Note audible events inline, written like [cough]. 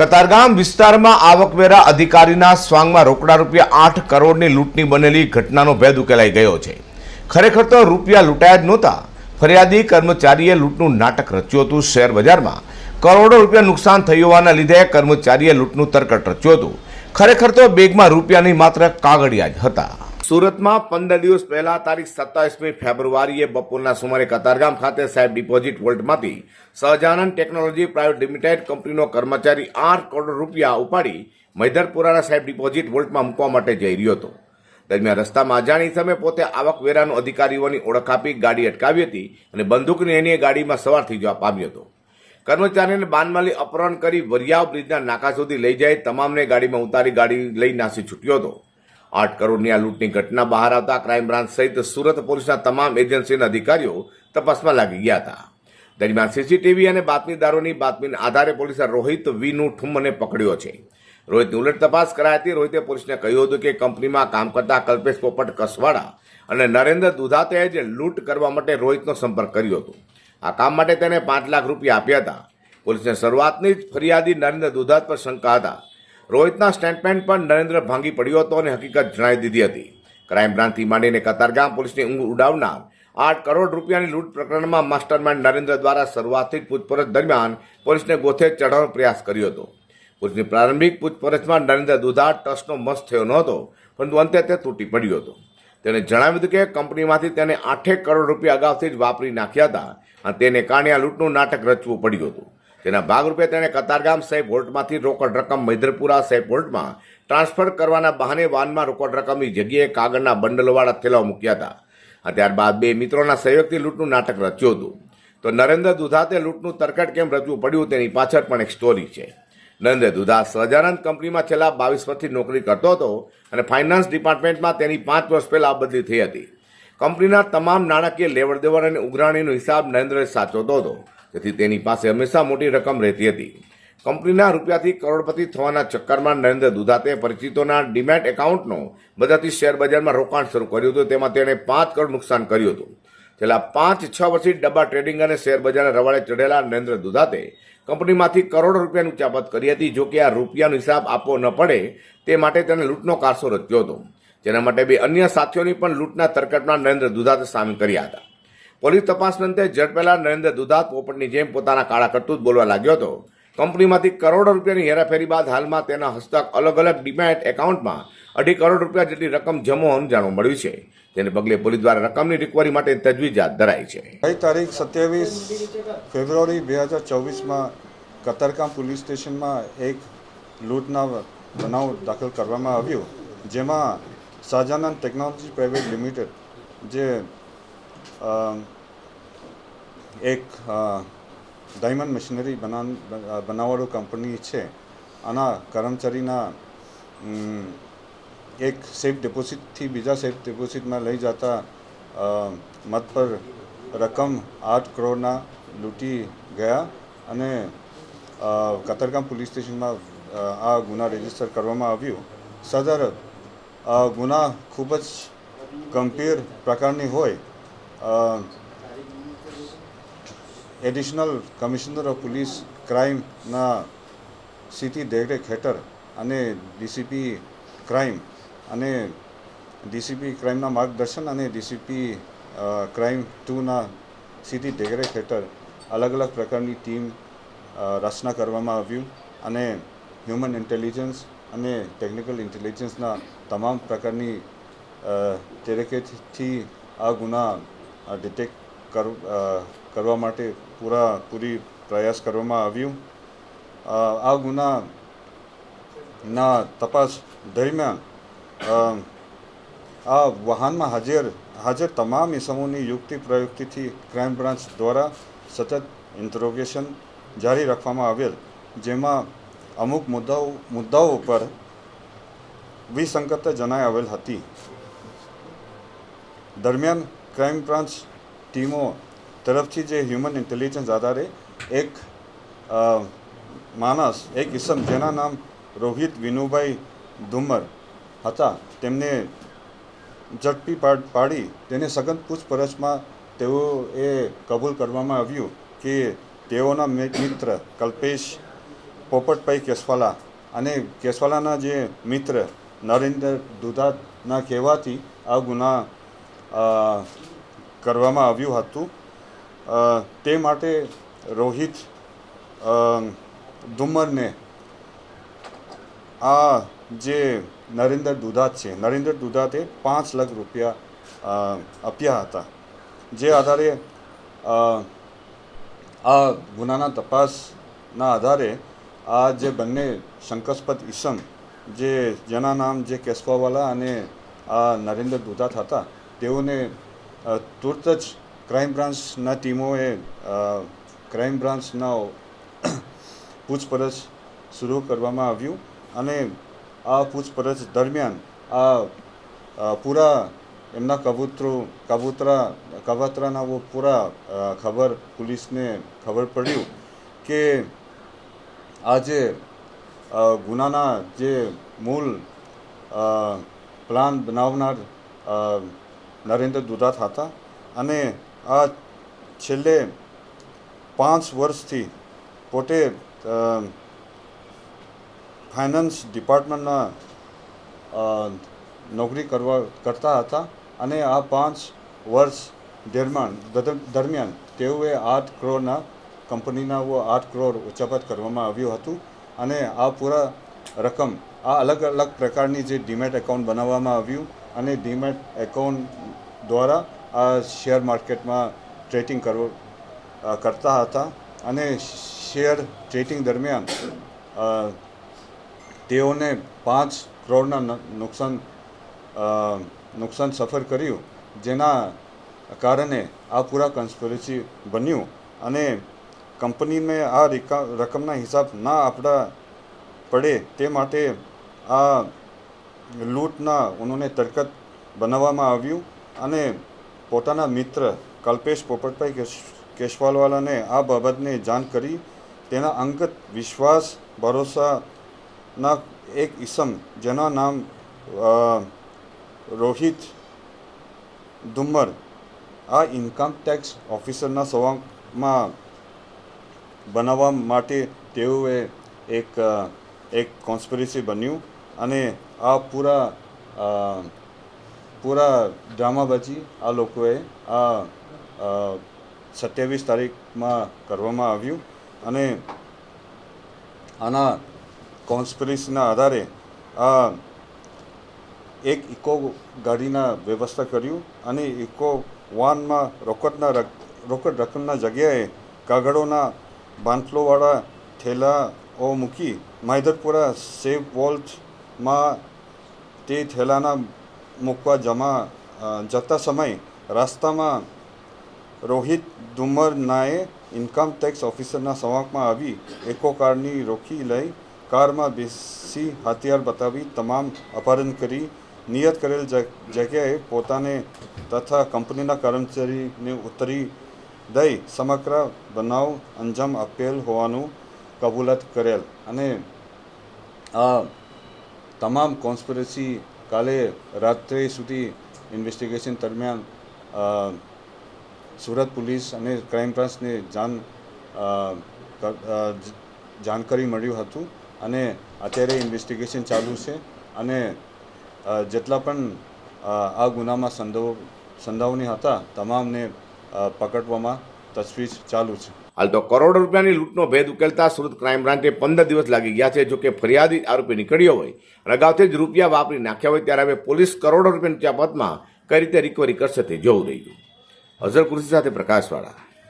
કતારગામ વિસ્તારમાં આવકવેરા અધિકારીના સ્વાંગમાં રોકડા રૂપિયા આઠ કરોડની લૂંટની બનેલી ઘટનાનો ભેદ ઉકેલાઈ ગયો છે. ખરેખર તો રૂપિયા લૂંટાયા જ નહોતા. ફરિયાદી કર્મચારીએ લૂંટનું નાટક રચ્યું હતું શેર બજારમાં કરોડો રૂપિયા નુકસાન થયું હોવાના લીધે કર્મચારીએ લૂંટનું તરકટ રચ્યું હતું. ખરેખર તો બેગમાં રૂપિયાની માત્ર કાગળિયા જ હતા. સુરતમાં પંદર દિવસ પહેલા તારીખ સત્તાવીસમી ફેબ્રુઆરીએ બપોરના સુમારે કતારગામ ખાતે સાહેબ ડિપોઝિટ વોલ્ટમાંથી સહજાનંદ ટેકનોલોજી પ્રાઇવેટ લિમિટેડ કંપનીનો કર્મચારી આઠ કરોડ રૂપિયા ઉપાડી મૈધરપુરાના સાહેબ ડિપોઝિટ વોલ્ટમાં મૂકવા માટે જઈ રહ્યો હતો. દરમિયાન રસ્તામાં અજાણી સમયે પોતે આવકવેરાનો અધિકારીઓની ઓળખ આપી ગાડી અટકાવી હતી અને બંદૂકની એની ગાડીમાં સવાર થઈ જવા પામ્યો હતો. કર્મચારીને બાનમાલી અપહરણ કરી વરિયાવ બ્રિજના નાકા સુધી લઈ જાય તમામને ગાડીમાં ઉતારી ગાડી લઈ નાસી છૂટ્યો હતો. આઠ કરોડની આ લૂંટની ઘટના બહાર આવતા ક્રાઇમ બ્રાન્ચ સહિત સુરત પોલીસના તમામ એજન્સીના અધિકારીઓ તપાસમાં લાગી ગયા હતા. દરમિયાન સીસીટીવી અને બાતમીદારોની બાતમીના આધારે પોલીસે રોહિત વીનું ઠુમ્મને પકડ્યો છે. રોહિતની ઉલટ તપાસ કરાઈ હતી. રોહિતે પોલીસને કહ્યું હતું કે કંપનીમાં કામ કરતા કલ્પેશ પોપટ કસવાડા અને નરેન્દ્ર દુધાતેએ જ લૂંટ કરવા માટે રોહિતનો સંપર્ક કર્યો હતો. આ કામ માટે તેને પાંચ લાખ રૂપિયા આપ્યા હતા. પોલીસને શરૂઆતની જ ફરિયાદી નરેન્દ્ર દુધાત પર શંકા હતા. રોહિતના સ્ટેટમેન્ટ પણ નરેન્દ્ર ભાંગી પડ્યો હતો અને હકીકત જણાવી દીધી હતી. ક્રાઇમ બ્રાન્ચથી માંડીને કતારગામ પોલીસની ઊંઘ ઉડાવનાર આઠ કરોડ રૂપિયાની લૂંટ પ્રકરણમાં માસ્ટરમાઇન્ડ નરેન્દ્ર દ્વારા શરૂઆતથી પૂછપરછ દરમિયાન પોલીસને ગોથે ચઢાવવાનો પ્રયાસ કર્યો હતો. પોલીસની પ્રારંભિક પૂછપરછમાં નરેન્દ્ર દુધા ટ્રસ્ટનો મસ્ત થયો નહોતો, પરંતુ અંતે તે તૂટી પડ્યો હતો. તેણે જણાવ્યું હતું કે કંપનીમાંથી તેને આઠેક કરોડ રૂપિયા અગાઉથી જ વાપરી નાખ્યા હતા અને તેને કારણે આ લૂંટનું નાટક રચવું પડ્યું હતું. તેના ભાગરૂપે તેણે કતારગામ સાહેબ વોલ્ટમાંથી રોકડ રકમ મૈધરપુરા સાહેબ વોલ્ટમાં ટ્રાન્સફર કરવાના બહાને વાનમાં રોકડ રકમની જગ્યાએ કાગળના બંડલવાળા થેલાઓ મૂક્યા હતા. અને ત્યારબાદ બે મિત્રોના સહયોગથી લૂંટનું નાટક રચ્યું હતું. તો નરેન્દ્ર દુધાતે લૂંટનું તરકટ કેમ રચવું પડ્યું તેની પાછળ પણ એક સ્ટોરી છે. નરેન્દ્ર દુધા સહજાનંદ કંપનીમાં છેલ્લા બાવીસ વર્ષથી નોકરી કરતો હતો અને ફાઇનાન્સ ડિપાર્ટમેન્ટમાં તેની પાંચ વર્ષ પહેલાં બદલી થઈ હતી. કંપનીના તમામ નાણાકીય લેવડ દેવડ અને ઉઘરાણીનો હિસાબ નરેન્દ્રએ સાચવતો હતો. તેથી તેની પાસે હંમેશા મોટી રકમ રહેતી હતી. કંપનીના રૂપિયાથી કરોડપતિ થવાના ચક્કરમાં નરેન્દ્ર દુધાતે પરિચિતોના ડીમેટ એકાઉન્ટનો બધાથી શેર બજારમાં રોકાણ શરૂ કર્યું હતું. તેમાં તેણે પાંચ કરોડ નુકસાન કર્યું હતું. છેલ્લા પાંચ, છ વર્ષથી ડબ્બા ટ્રેડિંગ અને શેર બજારના રવાડે ચઢેલા નરેન્દ્ર દુધાતે કંપનીમાંથી કરોડો રૂપિયાની ઉચાપત કરી હતી. જો કે આ રૂપિયાનો હિસાબ આપવો ન પડે તે માટે તેને લૂંટનો કારસો રચ્યો હતો. જેના માટે બે અન્ય સાથીઓની પણ લૂંટના તરકટમાં નરેન્દ્ર દુધાતે સામેલ કર્યા હતા. પોલીસ તપાસ અંતે ઝડપેલા નરેન્દ્ર દુધાત પોપટની જેમ પોતાના કાળા કરતૂત બોલવા લાગ્યો હતો. કંપનીમાંથી કરોડો રૂપિયાની હેરાફેરી બાદ હાલમાં તેના હસ્તક અલગ અલગ ડીમેટ એકાઉન્ટમાં અઢી કરોડ રૂપિયા જેટલી રકમ જમો હોવાનું જાણવા મળ્યું છે. તેને પગલે પોલીસ દ્વારા રકમની રિકવરી માટે તજવીજ હાથ ધરાઈ છે. ગઈ તારીખ સત્યાવીસ ફેબ્રુઆરી બે હજાર ચોવીસમાં કતારગામ પોલીસ સ્ટેશનમાં એક લૂંટના બનાવ દાખલ કરવામાં આવ્યો, જેમાં શાહજાનંદ ટેકનોલોજી પ્રાઇવેટ લિમિટેડ જે એક ડાયમંડ મશીનરી બનાવ બનાવવાળું કંપની છે આના કર્મચારીના એક સેફ ડિપોઝિટથી બીજા સેફ ડિપોઝિટમાં લઈ જતા મત પર રકમ આઠ કરોડના લૂંટી ગયા અને કતરગામ પોલીસ સ્ટેશનમાં આ ગુના રજિસ્ટર કરવામાં આવ્યું સદર ગુના ખૂબ જ ગંભીર પ્રકારની હોય એડિશનલ કમિશનર ઓફ પોલીસ ક્રાઇમના સીટી દેખરેખ હેઠળ અને ડીસીપી ક્રાઇમ અને ડીસીપી ક્રાઇમના માર્ગદર્શન અને ડીસીપી ક્રાઇમ ટુના સીધી દેખરેખ હેઠળ અલગ અલગ પ્રકારની ટીમ રચના કરવામાં આવ્યું અને હ્યુમન ઇન્ટેલિજન્સ અને ટેકનિકલ ઇન્ટેલિજન્સના તમામ પ્રકારની તરીકેથી આ ગુના ડિટેક્ટ કર કરવા માટે પૂરા, પૂરી પ્રયાસ કરવામાં આવ્યું. આ ગુનાના તપાસ દરમિયાન આ વાહનમાં હાજર હાજર તમામ ઇસમોની યુક્તિ પ્રયુક્તિથી ક્રાઇમ બ્રાન્ચ દ્વારા સતત ઇન્ટ્રોગેશન જારી રાખવામાં આવેલ, જેમાં અમુક મુદ્દાઓ મુદ્દાઓ પર વિસંગતતા જણાઈ આવેલ હતી. દરમિયાન ક્રાઇમ બ્રાન્ચ ટીમો તરફથી જે હ્યુમન ઇન્ટેલિજન્સ આધારે એક માણસ, એક ઇસમ જેના નામ રોહિત વિનુભાઈ ધુમર હતા, તેમને ઝડપી પાડ- તેને સઘન પૂછપરછમાં તેઓએ કબૂલ કરવામાં આવ્યું કે તેઓના મિત્ર કલ્પેશ પોપટભાઈ કેસવાલા અને કેસવાલાના જે મિત્ર નરેન્દ્ર દુધાતના કહેવાથી આ ગુના કરવામાં આવ્યું હતું. તે માટે રોહિત ધુમ્મરને આ જે નરેન્દ્ર દુધાત છે, નરેન્દ્ર દુધાતે પાંચ લાખ રૂપિયા આપ્યા હતા. જે આધારે આ ગુનાના તપાસના આધારે આ જે બંને શંકાસ્પદ ઈસમ જે જેના નામ જે કેશવાવાલા અને આ નરેન્દ્ર દુધાત હતા, તેઓને તુરત જ ક્રાઇમ બ્રાન્ચના ટીમોએ ક્રાઇમ બ્રાન્ચના [coughs] પૂછપરછ શરૂ કરવામાં આવ્યું અને આ પૂછપરછ દરમિયાન આ પૂરા એમના કબૂતરો, કબૂતરા કબૂતરાના વો પૂરા ખબર પોલીસને ખબર પડ્યું કે આ જે ગુનાના જે મૂળ પ્લાન બનાવનાર નરેન્દ્ર દુધાત હતા અને આ છેલ્લે પાંચ વર્ષથી પોતે ફાઇનાન્સ ડિપાર્ટમેન્ટના નોકરી કરવા, કરતા હતા અને આ પાંચ વર્ષ દરમિયાન દરમ- દરમિયાન તેઓએ આઠ કરોડના કંપનીના આઠ કરોડ ઉચ્ચાપત કરવામાં આવ્યું હતું અને આ પૂરા રકમ, આ અલગ અલગ પ્રકારની જે ડીમેટ એકાઉન્ટ બનાવવામાં આવ્યું અને ડીમેટ એકાઉન્ટ દ્વારા આ શેર માર્કેટમાં ટ્રેડિંગ કરવું કરતા હતા અને શેર ટ્રેડિંગ દરમિયાન તેઓને પાંચ કરોડના નુકસાન નુકસાન સફર કર્યું, જેના કારણે આ પૂરા કન્સ્પિરસી બન્યું અને કંપનીને આ રિકા- રકમના હિસાબ ના આપડા પડે તે માટે આ લૂંટના ઉનોને તરકત બનાવવામાં આવ્યું અને પોતાના મિત્ર કલ્પેશ પોપટભાઈ કેશ, કેશવાલવાલાને આ બાબતને જાણ કરી. તેના અંગત વિશ્વાસ, ભરોસાના એક ઇસમ જેના નામ રોહિત ધુમ્મર, આ ઇન્કમ ટેક્સ ઓફિસરના સવાંગમાં બનાવવા માટે તેઓએ એક એક કોન્સ્પિરસી બન્યું. અને આ પૂરા પૂરા પૂરા ડ્રામાબાજી આ લોકોએ આ સત્યાવીસ તારીખમાં કરવામાં આવ્યું અને આના કોન્સ્પિરસીના આધારે આ એક ઇકો ગાડીના વ્યવસ્થા કર્યું અને ઇકો વાનમાં રોકડના રક- રોકડ રકમના જગ્યાએ કાગળોના બાંટલોવાળા થેલાઓ મૂકી માહિદરપુરા સેવ વોલ્ટમાં તે થેલાના મૂકવા જમા જતા સમય રસ્તામાં રોહિત દુમરનાએ ઇન્કમ ટેક્સ ઓફિસરના સંવાકમાં આવી એકો કારની રોકી લઈ કારમાં બેસી હથિયાર બતાવી તમામ અપહરણ કરી, નિયત કરેલ જગ્યાએ પોતાને તથા કંપનીના કર્મચારીને ઉતરી દઈ સમગ્ર બનાવ અંજામ આપેલ હોવાનું કબૂલાત કરેલ. અને આ તમામ કોન્સ્પિરસી કાલે રાત્રે સુધી ઇન્વેસ્ટિગેશન દરમિયાન સુરત પોલીસ અને ક્રાઇમ બ્રાન્ચને જાણ જાણકારી મળ્યું હતું અને અત્યારે ઇન્વેસ્ટિગેશન ચાલુ છે અને જેટલા પણ આ ગુનામાં સંડોવ સંડોવણી હતા, તમામને પકડવામાં તજવીજ ચાલુ છે. હાલ તો કરોડો રૂપિયાની લૂંટનો ભેદ ઉકેલતા સુરત ક્રાઇમ બ્રાન્ચે પંદર દિવસ લાગી ગયા છે જોકે ફરિયાદી આરોપી નીકળ્યો હોય અને અગાઉથી જ રૂપિયા વાપરી નાખ્યા હોય ત્યારે હવે પોલીસ કરોડો રૂપિયાની ચાપતમાં કઈ રીતે રિકવરી કરશે તે જોવું રહ્યું. અઝર કુર્સી સાથે પ્રકાશવાળા